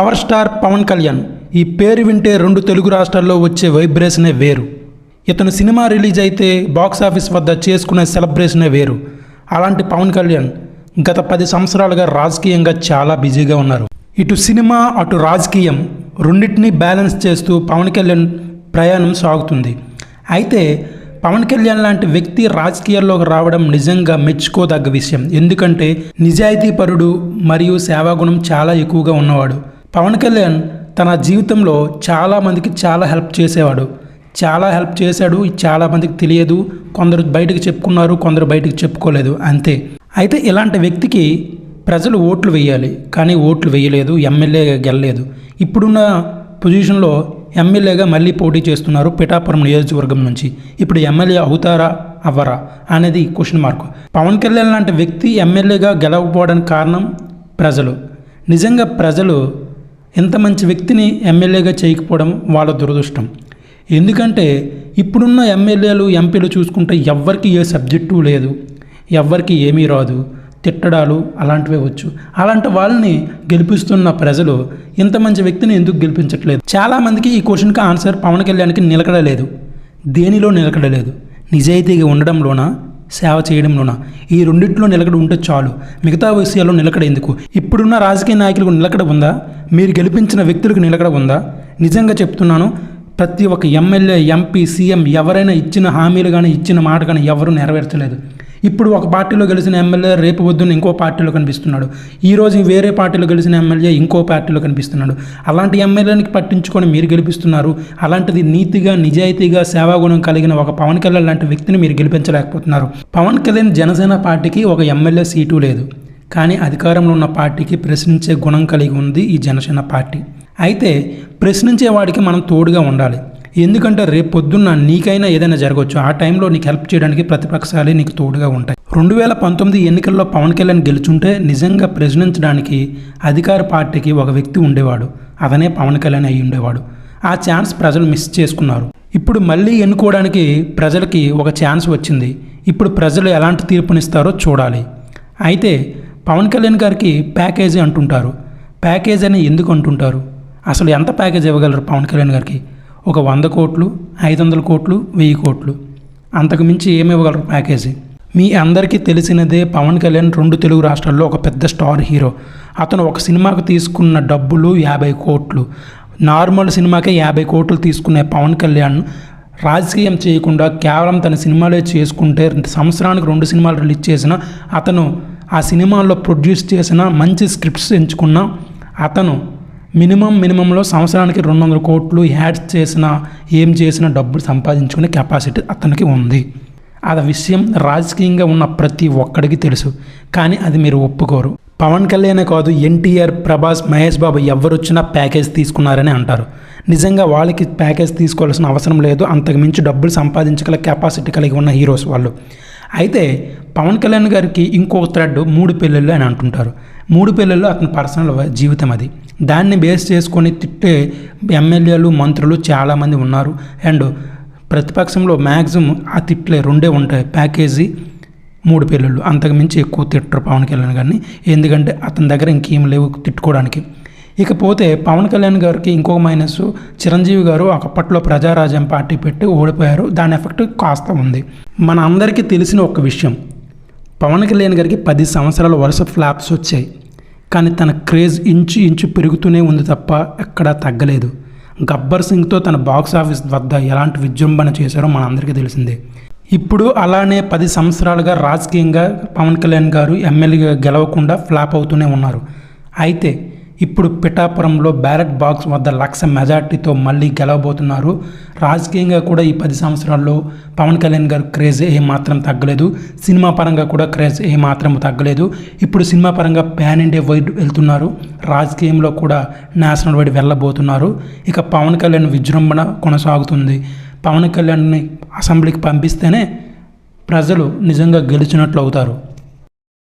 Power star Pawan Kalyan. ఈ పేరు వింటే రెండు తెలుగు రాష్ట్రాల్లో వచ్చే వైబ్రేషనే వేరు. ఇతను సినిమా రిలీజ్ అయితే బాక్స్ ఆఫీస్ వద్ద చేసుకునే సెలబ్రేషనే వేరు. అలాంటి పవన్ కళ్యాణ్ గత పది సంవత్సరాలుగా రాజకీయంగా చాలా బిజీగా ఉన్నారు. ఇటు సినిమా అటు రాజకీయం రెండింటినీ బ్యాలెన్స్ చేస్తూ పవన్ కళ్యాణ్ ప్రయాణం సాగుతుంది. అయితే పవన్ కళ్యాణ్ లాంటి వ్యక్తి రాజకీయాల్లోకి రావడం నిజంగా మెచ్చుకోదగ్గ విషయం. ఎందుకంటే నిజాయితీపరుడు మరియు సేవాగుణం చాలా ఎక్కువగా ఉన్నవాడు. పవన్ కళ్యాణ్ తన జీవితంలో చాలామందికి చాలా హెల్ప్ చేసేవాడు. చాలా హెల్ప్ చేశాడు. చాలా మందికి తెలియదు. కొందరు బయటకు చెప్పుకున్నారు. కొందరు బయటకు చెప్పుకోలేదు. అంతే. అయితే ఇలాంటి వ్యక్తికి ప్రజలు ఓట్లు వేయాలి. కానీ ఓట్లు వేయలేదు. ఎమ్మెల్యేగా గెలలేదు. ఇప్పుడున్న పొజిషన్లో ఎమ్మెల్యేగా మళ్ళీ పోటీ చేస్తున్నారు పిఠాపురం నియోజకవర్గం నుంచి. ఇప్పుడు ఎమ్మెల్యే అవుతారా? అవ్వరా? అనేది క్వశ్చన్ మార్క్ పవన్ కళ్యాణ్ లాంటి వ్యక్తి ఎమ్మెల్యేగా గెలవకపోవడానికి కారణం ప్రజలు. నిజంగా ప్రజలు ఇంత మంచి వ్యక్తిని ఎమ్మెల్యేగా చేయకపోవడం వాళ్ళ దురదృష్టం. ఎందుకంటే ఇప్పుడున్న ఎమ్మెల్యేలు ఎంపీలు చూసుకుంటే ఎవ్వరికి ఏ సబ్జెక్టు లేదు. ఎవ్వరికి ఏమీ రాదు. తిట్టడాలు అలాంటివే వచ్చు. అలాంటి వాళ్ళని గెలిపిస్తున్న ప్రజలు ఇంత మంచి వ్యక్తిని ఎందుకు గెలిపించట్లేదు? చాలామందికి ఈ క్వశ్చన్కి ఆన్సర్ పవన్ కళ్యాణ్కి నిలకడలేదు దేనిలో నిలకడలేదు నిజాయితీగా ఉండడంలోనా? సేవ చేయడంలోనా? ఈ రెండింటిలో నిలకడ ఉంటే చాలు. మిగతా విషయాల్లో నిలకడ ఎందుకు? ఇప్పుడున్న రాజకీయ నాయకులకు నిలకడ ఉందా? మీరు గెలిపించిన వ్యక్తులకు నిలకడ ఉందా? నిజంగా చెప్తున్నాను ప్రతి ఒక్క ఎమ్మెల్యే ఎంపీ సీఎం ఎవరైనా ఇచ్చిన హామీలు కానీ ఇచ్చిన మాట కానీ ఎవరు నెరవేర్చలేదు. ఇప్పుడు ఒక పార్టీలో గెలిచిన ఎమ్మెల్యే రేపు పొద్దున్న ఇంకో పార్టీలో కనిపిస్తున్నాడు. ఈ రోజు వేరే పార్టీలో గెలిచిన ఎమ్మెల్యే ఇంకో పార్టీలో కనిపిస్తున్నాడు. అలాంటి ఎమ్మెల్యేనికి పట్టించుకొని మీరు గెలిపిస్తున్నారు. అలాంటిది నీతిగా నిజాయితీగా సేవాగుణం కలిగిన ఒక పవన్ కళ్యాణ్ లాంటి వ్యక్తిని మీరు గెలిపించలేకపోతున్నారు. పవన్ కళ్యాణ్ జనసేన పార్టీకి ఒక ఎమ్మెల్యే సీటు లేదు. కానీ అధికారంలో ఉన్న పార్టీకి ప్రశ్నించే గుణం కలిగి ఉంది ఈ జనసేన పార్టీ. అయితే ప్రశ్నించే వాడికి మనం తోడుగా ఉండాలి. ఎందుకంటే రేపు పొద్దున్న నీకైనా ఏదైనా జరగవచ్చు ఆ టైంలో నీకు హెల్ప్ చేయడానికి ప్రతిపక్షాలే నీకు తోడుగా ఉంటాయి. రెండు వేల పంతొమ్మిది ఎన్నికల్లో పవన్ కళ్యాణ్ గెలుచుంటే నిజంగా ప్రశ్నించడానికి అధికార పార్టీకి ఒక వ్యక్తి ఉండేవాడు. అతనే పవన్ కళ్యాణ్ అయి ఉండేవాడు. ఆ ఛాన్స్ ప్రజలు మిస్ చేసుకున్నారు. ఇప్పుడు మళ్ళీ ఎన్నుకోవడానికి ప్రజలకి ఒక ఛాన్స్ వచ్చింది. ఇప్పుడు ప్రజలు ఎలాంటి తీర్పునిస్తారో చూడాలి. అయితే పవన్ కళ్యాణ్ గారికి ప్యాకేజీ అంటుంటారు. ప్యాకేజ్ అని ఎందుకు అంటుంటారు? అసలు ఎంత ప్యాకేజ్ ఇవ్వగలరు పవన్ కళ్యాణ్ గారికి? ఒక వంద కోట్లు ఐదు వందల కోట్లు వెయ్యి కోట్లు. అంతకు మించి ఏమి ఇవ్వగలరు ప్యాకేజీ? మీ అందరికీ తెలిసినదే పవన్ కళ్యాణ్ రెండు తెలుగు రాష్ట్రాల్లో ఒక పెద్ద స్టార్ హీరో. అతను ఒక సినిమాకు తీసుకున్న డబ్బులు యాభై కోట్లు. నార్మల్ సినిమాకే యాభై కోట్లు తీసుకునే పవన్ కళ్యాణ్ రాజకీయం చేయకుండా కేవలం తన సినిమాలే చేసుకుంటే సంవత్సరానికి రెండు సినిమాలు రిలీజ్ చేసిన అతను ఆ సినిమాల్లో ప్రొడ్యూస్ చేసిన మంచి స్క్రిప్ట్స్ ఎంచుకున్న అతను మినిమం మినిమంలో సంవత్సరానికి రెండు వందల కోట్లు యాడ్స్ చేసిన ఏం చేసిన డబ్బులు సంపాదించుకునే కెపాసిటీ అతనికి ఉంది. ఆ విషయం రాజకీయంగా ఉన్న ప్రతి ఒక్కడికి తెలుసు కానీ అది మీరు ఒప్పుకోరు. పవన్ కళ్యాణే కాదు ఎన్టీఆర్ ప్రభాస్ మహేష్ బాబు ఎవరు వచ్చినా ప్యాకేజ్ తీసుకున్నారని అంటారు. నిజంగా వాళ్ళకి ప్యాకేజ్ తీసుకోవాల్సిన అవసరం లేదు అంతకు మించి డబ్బులు సంపాదించగల కెపాసిటీ కలిగి ఉన్న హీరోస్ వాళ్ళు. అయితే పవన్ కళ్యాణ్ గారికి ఇంకో థ్రెడ్ మూడు పెళ్ళిళ్ళు అని అంటుంటారు. మూడు పెళ్ళిళ్ళు అతని పర్సనల్ జీవితం అది. దాన్ని బేస్ చేసుకొని తిట్టే ఎమ్మెల్యేలు మంత్రులు చాలామంది ఉన్నారు. అండ్ ప్రతిపక్షంలో మ్యాక్సిమం ఆ తిట్లే రెండే ఉంటాయి. ప్యాకేజీ మూడు పిల్లలు అంతకు మించి ఎక్కువ తిట్టరు పవన్ కళ్యాణ్ గారిని. ఎందుకంటే అతని దగ్గర ఇంకేం లేవు తిట్టుకోవడానికి. ఇకపోతే పవన్ కళ్యాణ్ గారికి ఇంకో మైనస్ చిరంజీవి గారు ఒకప్పట్లో ప్రజారాజ్యం పార్టీ పెట్టి ఓడిపోయారు. దాని ఎఫెక్ట్ కాస్త ఉంది. మన అందరికీ తెలిసిన ఒక విషయం. పవన్ కళ్యాణ్ గారికి పది సంవత్సరాల వరుస ఫ్లాప్స్ వచ్చాయి. కానీ తన క్రేజ్ ఇంచు ఇంచు పెరుగుతూనే ఉంది తప్ప ఎక్కడా తగ్గలేదు. గబ్బర్ సింగ్తో తన బాక్స్ ఆఫీస్ వద్ద ఎలాంటి విజృంభణ చేశారో మన అందరికీ తెలిసిందే. ఇప్పుడు అలానే పది సంవత్సరాలుగా రాజకీయంగా పవన్ కళ్యాణ్ గారు ఎమ్మెల్యేగా గెలవకుండా ఫ్లాప్ అవుతూనే ఉన్నారు. అయితే ఇప్పుడు పిఠాపురంలో బ్యాలెట్ బాక్స్ వద్ద లక్ష మెజార్టీతో మళ్ళీ గెలవబోతున్నారు. రాజకీయంగా కూడా ఈ పది సంవత్సరాల్లో పవన్ కళ్యాణ్ గారు క్రేజ్ ఏమాత్రం తగ్గలేదు. సినిమా పరంగా కూడా క్రేజ్ ఏమాత్రం తగ్గలేదు. ఇప్పుడు సినిమా పరంగా ప్యాన్ ఇండియా వైడ్ వెళ్తున్నారు. రాజకీయంలో కూడా నేషనల్ వైడ్ వెళ్ళబోతున్నారు. ఇక పవన్ కళ్యాణ్ విజృంభణ కొనసాగుతుంది. పవన్ కళ్యాణ్ని అసెంబ్లీకి పంపిస్తేనే ప్రజలు నిజంగా గెలిచినట్లు అవుతారు.